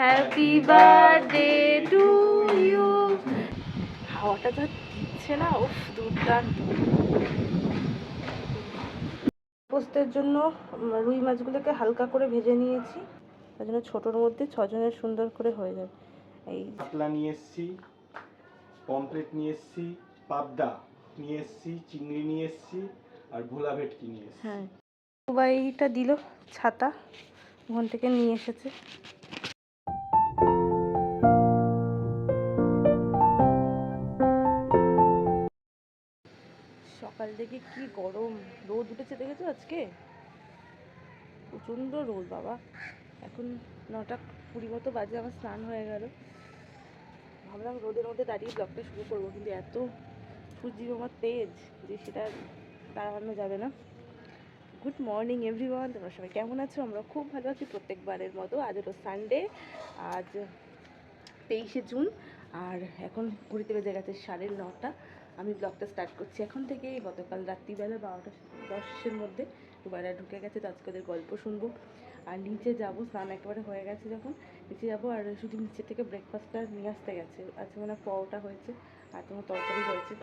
Happy birthday to you হাওয়াটা যা দিচ্ছে না উফ দুর্দান্ত। পোস্তের জন্য রুই মাছগুলোকে হালকা করে ভেজে নিয়েছি। তার জন্য ছোটোর মধ্যে ছজনের সুন্দর করে হয়ে যাবে। এই কাতলা নিয়ে এসছি পমপ্লেট নিয়ে এসছি পাবদা নিয়ে এসছি চিংড়ি নিয়ে এসছি আর ভোলা ভেটকি নিয়ে এসছি। হ্যাঁ। দুবাইটা দিল ছাতা ওখান থেকে নিয়ে এসেছে। থেকে কি গরম। রোদ উঠেছে দেখেছ আজকে? প্রচণ্ড রোদ, বাবা। এখন নটা কুড়ি মতো বাজে, আমার স্নান হয়ে গেল। ভাবলাম রোদের মধ্যে দাঁড়িয়ে ব্লগটা শুরু করব, কিন্তু এত সূর্যি আমার তেজ যে সেটা দাঁড়ানো যাবে না। গুড মর্নিং এভরিওয়ান তোমরা সবাই কেমন আছো? আমরা খুব ভালো আছি প্রত্যেকবারের মতো। আজ হলো সানডে আজ তেইশে জুন। আর এখন ঘুরিতে বেজে গেছে সাড়ে নটা। আমি ব্লগটা স্টার্ট করছি এখন থেকেই। গতকাল রাত্রিবেলা বারোটা দশের মধ্যে দুবারা ঢুকে গেছে, তো আজকে ওদের গল্প শুনব। আর নিচে যাব, স্নান একেবারে হয়ে গেছে যখন। নিচে যাব আর শুধু নিচে থেকে ব্রেকফাস্টটা নিয়ে আসতে গেছে। আজকে মানে পরোটা হয়েছে আর তোমার তরকারি হয়েছে।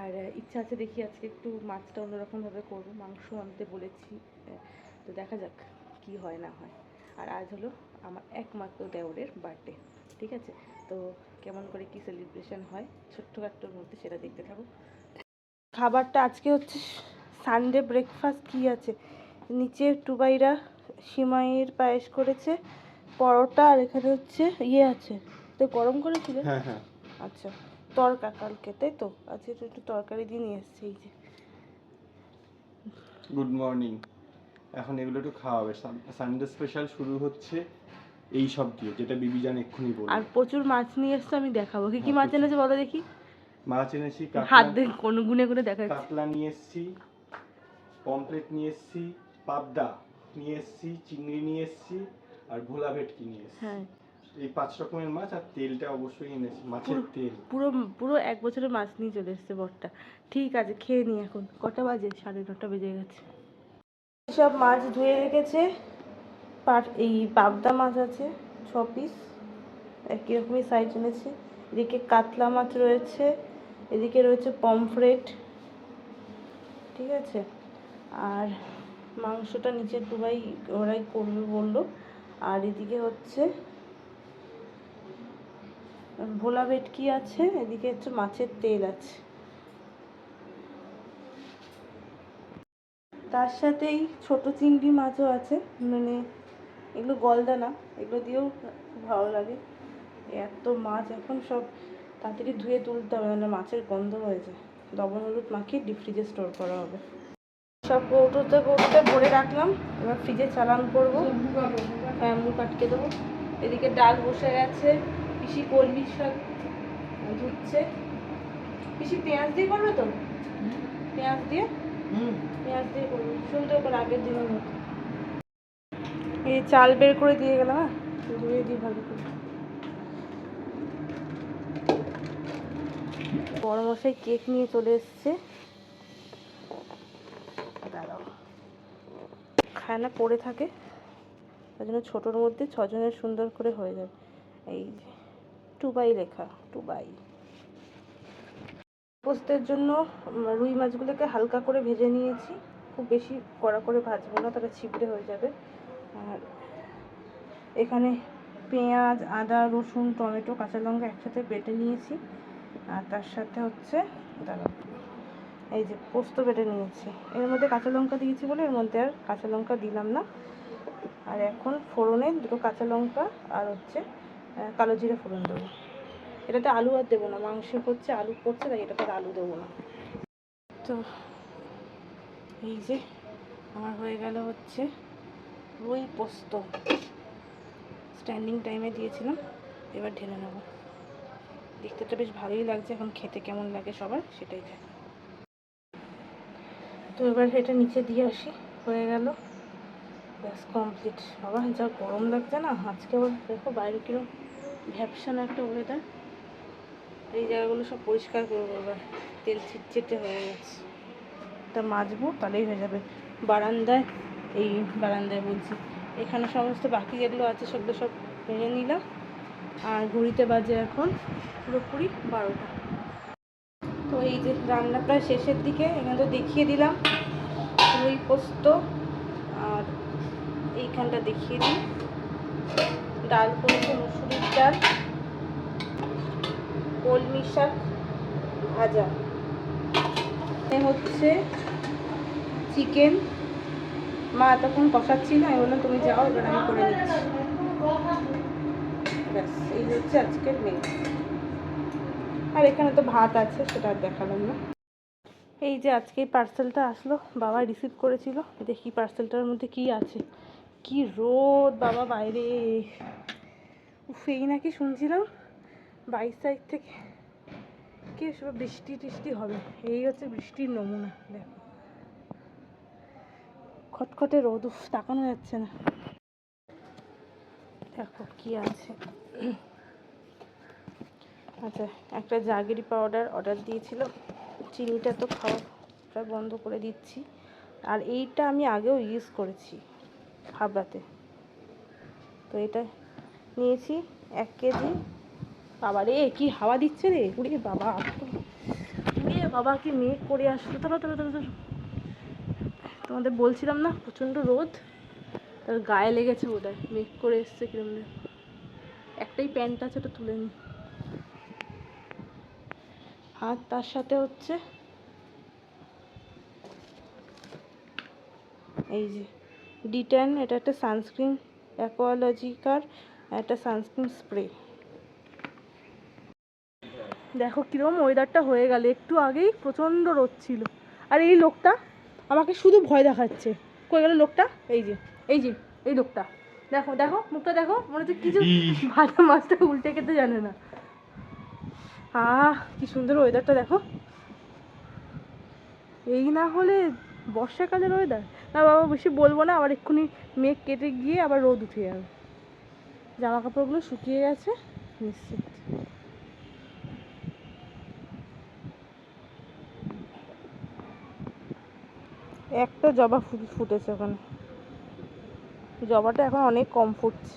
আর ইচ্ছা আছে দেখি আজকে একটু মাছটা অন্যরকমভাবে করব। মাংস আনতে বলেছি, তো দেখা যাক কি হয় না হয়। আর আজ হলো আমার একমাত্র দেওরের বার্থডে ঠিক আছে? তো কেমন করে কি সেলিব্রেশন হয়? ছোট্টখাট্টোর মধ্যে সেটা দেখতে থাকো। খাবারটা আজকে হচ্ছে সানডে ব্রেকফাস্ট কি আছে? নিচে টুবাইরা সিমাইয়ের পায়েস করেছে পরোটা আর এখানে হচ্ছে ইয়ে আছে। তো গরম করেছিলে? হ্যাঁ হ্যাঁ। আচ্ছা তরকা কালকে তাই তো? আজকে একটু একটু তরকারি দিয়ে নিয়ে এসছি এই যে। গুড মর্নিং এখন এগুলো একটু খাওয়াবে সানডে স্পেশাল শুরু হচ্ছে এই সব দিয়ে যেটা বিবি জান এক্ষুনি বলল আর প্রচুর মাছ নিয়ে এসছে আমি দেখাবো। কি কি হ্যাঁ, মাছ। এনেছে বলো দেখি? মাছ এনেছি হাত দিয়ে কোনো গুনে করে দেখাচ্ছি। কাতলা নিয়ে এসছি পমফ্রেট নিয়ে এসছি পাবদা নিয়ে এসছি চিংড়ি নিয়ে এসছি আর ভোলা ভেটকি নিয়ে এসছি। হ্যাঁ। এই পাঁচ রকমের মাছ আর তেলটা অবশ্যই এনেছি মাছের তেল। পুরো পুরো এক বছরের মাছ নিয়ে চলে এসছে বরটা। ঠিক আছে খেয়ে নি এখন। কটা বাজে? সাড়ে নটা বেজে গেছে। সব মাছ ধুয়ে রেখেছে। পাট, এই পাবদা মাছ আছে, ছ পিস একই রকমই সাইজ এনেছি। এদিকে কাতলা মাছ রয়েছে, এদিকে রয়েছে পমফ্রেট ঠিক আছে? আর মাংসটা নিচে দুবাই ওরাই করবে বলল। আর এদিকে হচ্ছে, ভোলা ভেটকি আছে, এদিকে হচ্ছে মাছের তেল আছে। তার সাথেই ছোট চিংড়ি মাছও আছে মানে এগুলো গলদা না এগুলো দিয়েও ভালো লাগে। এত মাছ এখন সব তাড়াতাড়ি ধুয়ে তুলতে হবে মানে মাছের গন্ধ হয়ে যায়। লবণ হলুদ মাখিয়ে ডিপ ফ্রিজে স্টোর করা হবে। সব কৌটোতে কৌটোতে ভরে রাখলাম এবার ফ্রিজে চালান করব। হ্যাঁ মুখ আটকে দেবো। এদিকে ডাল বসে গেছে পিসি কলমি শাক ধুচ্ছে। পিসি পেঁয়াজ দিয়ে করবে তো? পেঁয়াজ দিয়ে? পেঁয়াজ দিয়ে করবে। সুন্দর করে আগের দিনের মতো। এই চাল বের করে দিয়ে গেলাম হ্যাঁ? ধুয়ে দিই ভালো করে। বড় মশাই কেক নিয়ে চলে এসছে। দাঁড়াও। খায় না পড়ে থাকে, তার জন্য ছোটোর মধ্যে ছজনের সুন্দর করে হয়ে যাবে। এই টুবাই লেখা, টুবাই। পোস্তের জন্য রুই মাছগুলোকে হালকা করে ভেজে নিয়েছি। খুব বেশি কড়া করে ভাজবো না তাহলে ছিপড়ে হয়ে যাবে। আর এখানে পেঁয়াজ, আদা, রসুন, টমেটো, কাঁচা লঙ্কা একসাথে বেটে নিয়েছি। আর তার সাথে হচ্ছে, দাঁড়াও, এই যে পোস্ত বেটে নিয়েছি। এর মধ্যে কাঁচা লঙ্কা দিয়েছি বলে এর মধ্যে আর কাঁচা লঙ্কা দিলাম না। আর এখন ফোড়নে দুটো কাঁচা লঙ্কা আর হচ্ছে কালো জিরে ফোড়ন দেবো। এটাতে আলু আর দেবো না, মাংস হচ্ছে আলু পড়ছে, তাই এটাতে আলু দেবো না। তো এই যে, আমার হয়ে গেল হচ্ছে রুই পোস্ত। স্ট্যান্ডিং টাইমে দিয়েছিলাম, এবার ঢেলে নেব। দেখতে তো বেশ ভালোই লাগছে, এখন খেতে কেমন লাগে সবার সেটাই দেখ। তো এবার এটা নিচে দিয়ে আসি, হয়ে গেল। ব্যাস কমপ্লিট বাবা, যা গরম লাগছে না, আজকে আবার দেখো বাইরে কিরম ভ্যাপসান একটা ওয়েদার এই জায়গাগুলো সব পরিষ্কার করব এবার, তেল ছিটছিটে হয়ে গেছে। তা মাজবো, তাহলেই হয়ে যাবে। বারান্দায় এই বারান্দায় বলছি। এখানে সমস্ত বাকি যেগুলো আছে, সেগুলো সব মেরে নিলাম। আর ঘড়িতে বাজে এখন পুরোপুরি বারোটা। তো এই যে রান্না প্রায় শেষের দিকে, এখানে তো দেখিয়ে দিলাম রুই পোস্ত। আর এইখানটা দেখিয়ে দিই। ডাল করেছে মুসুরির ডাল, কলমি শাক ভাজা। হচ্ছে চিকেন মা এতক্ষণ কষাচ্ছিল আমি বললাম, তুমি যাও, এবার আমি করে নিচ্ছি ব্যাস, এই হচ্ছে আজকের মেনু আর এখানে তো ভাত আছে, সেটা আর দেখালাম না। এই যে আজকে এই পার্সেলটা আসলো, বাবা রিসিভ করেছিল। দেখি পার্সেলটার মধ্যে কি আছে। কি রোদ, বাবা, বাইরে। এই নাকি শুনছিলাম বাইশ তারিখ থেকে। কি সব বৃষ্টি টিষ্টি হবে? এই হচ্ছে বৃষ্টির নমুনা, দেখো। খটখটে রোদ, উফ, তাকানো যাচ্ছে না। দেখো কি আছে। আচ্ছা একটা জাগিরি পাউডার অর্ডার দিয়েছিল। চিনিটা তো খাওয়া বন্ধ করে দিচ্ছি। আর এইটা আমি আগেও ইউজ করেছি হাবড়াতে। তো এটা নিয়েছি এক কেজি। বাবা রে, কি হাওয়া দিচ্ছে রে? উড়ে বাবা। উড়ে বাবা, কি মেঘ করে আসলো। তলো তলো তলো তোমাদের বলছিলাম না, প্রচণ্ড রোদ। তার গায়ে লেগেছে বোধ হয় মেঘ করে এসছে কিরম। একটাই প্যান্ট আছে, ওটা তুলে নি আর তার সাথে হচ্ছে, এই যে, ডিটেন, এটা একটা সানস্ক্রিন অ্যাকোয়ালজিকার, একটা সানস্ক্রিন স্প্রে। দেখো কিরম ওয়েদারটা হয়ে গেল, একটু আগেই প্রচণ্ড রোদ ছিল। আর এই লোকটা আমাকে শুধু ভয় দেখাচ্ছে। কই গেল লোকটা? এই যে এই যে এই লোকটা। দেখো দেখো মুখটা দেখো মনে হচ্ছে কিছু ভাজা মাছটা উল্টে খেতে জানে না। আহ কি সুন্দর ওয়েদারটা দেখো। এই না হলে বর্ষাকালের ওয়েদার না বাবা বেশি বলব না আবার এক্ষুনি মেঘ কেটে গিয়ে আবার রোদ উঠে যাবে। জামা কাপড়গুলো শুকিয়ে গেছে নিশ্চিত। একটা জবা ফুল ফুটেছে ওখানে। জবাটা এখন অনেক কম ফুটছে।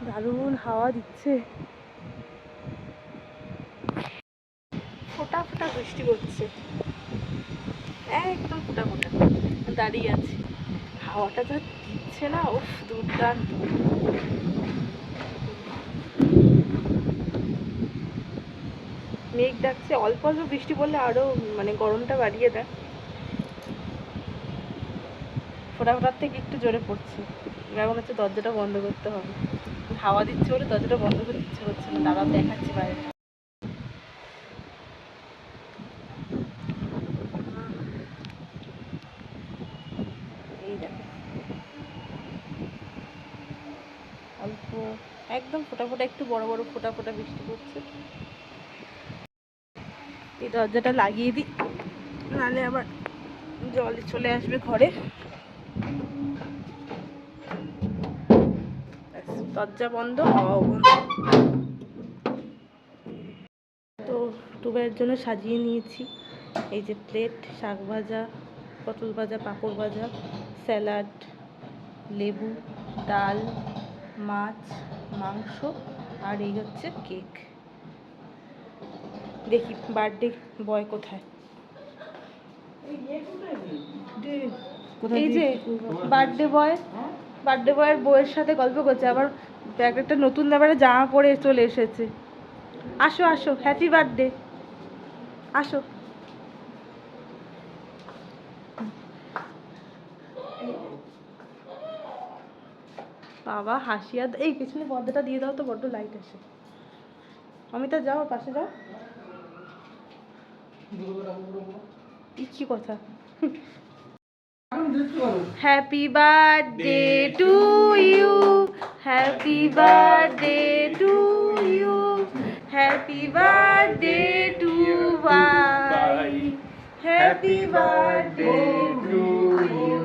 দারুণ হাওয়া দিচ্ছে। ফোটা ফোটা বৃষ্টি পড়ছে একদম ফোটা ফোটা। দাঁড়িয়ে আছি। হাওয়াটা যা দিচ্ছে না ও দুর্দান্ত। মেঘ ডাকছে, অল্প অল্প বৃষ্টি পড়লে আরও মানে গরমটা বাড়িয়ে দেয়। ফোটা ফোটার থেকে একটু জোরে পড়ছে। মনে হচ্ছে দরজাটা বন্ধ করতে হবে। হাওয়া দিচ্ছে বলে দরজাটা বন্ধ করতে ইচ্ছে হচ্ছে না। দাঁড়াও, দেখাচ্ছি বাইরে। অল্প, একদম ফোটা ফোটা, একটু বড় বড় ফোটা ফোটা বৃষ্টি পড়ছে। এই দরজাটা লাগিয়ে দিই। নাহলে আবার জল চলে আসবে ঘরে। দরজা বন্ধ, হাওয়াও বন্ধ। তো টুবের জন্য সাজিয়ে নিয়েছি। এই যে প্লেট শাক ভাজা, পটল ভাজা, পাঁপড় ভাজা স্যালাড লেবু, ডাল, মাছ, মাংস, আর এই হচ্ছে কেক দেখি বার্থডে বয় কোথায়? এই যে বার্থডে বয় বার্থডে বয়ের বউয়ের সাথে গল্প করছে আবার একটা নতুন ব্যাপারে জামা পরে চলে এসেছে। আসো আসো হ্যাপি বার্থডে আসো। বাবা হাসিয়া এই পিছনে পর্দাটা দিয়ে দাও তো বড্ড লাইট আসে। অমিতা যাও পাশে যাও। কি কথা? Happy birthday to you happy birthday to you happy birthday to bye happy birthday to you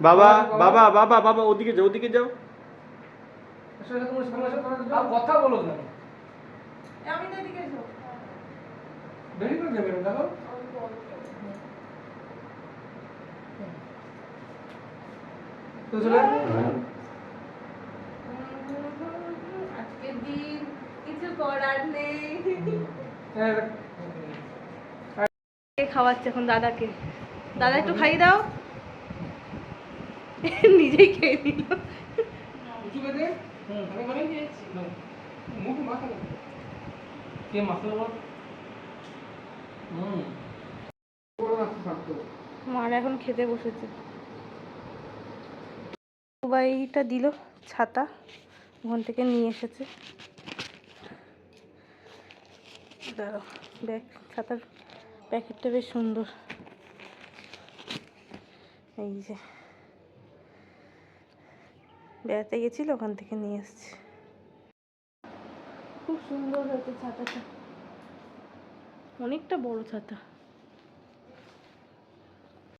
বাবা বাবা বাবা বাবা ওদিকে যাও ওদিকে যাও। আসলে তোমার সামনে সাথে কথা বলো না আমি তো এদিকে এসো। বেরি করে যাবে দেখো তো চলে আজকের দিন কিছু করার নেই। হ্যাঁ। খাওয়াচ্ছে এখন দাদাকে? দাদা একটু খাইয়ে দাও। নিজেই খেয়ে নিল। কে বল? হুম। মার এখন খেতে বসেছে। দুবাইটা দিল ছাতা ওখান থেকে নিয়ে এসেছে। দাঁড়াও ব্যাগ ছাতার প্যাকেটটা বেশ সুন্দর। এই যে। বেড়াতে গেছিল ওখান থেকে নিয়ে এসছে। খুব সুন্দর হয়েছে ছাতাটা। অনেকটা বড় ছাতা।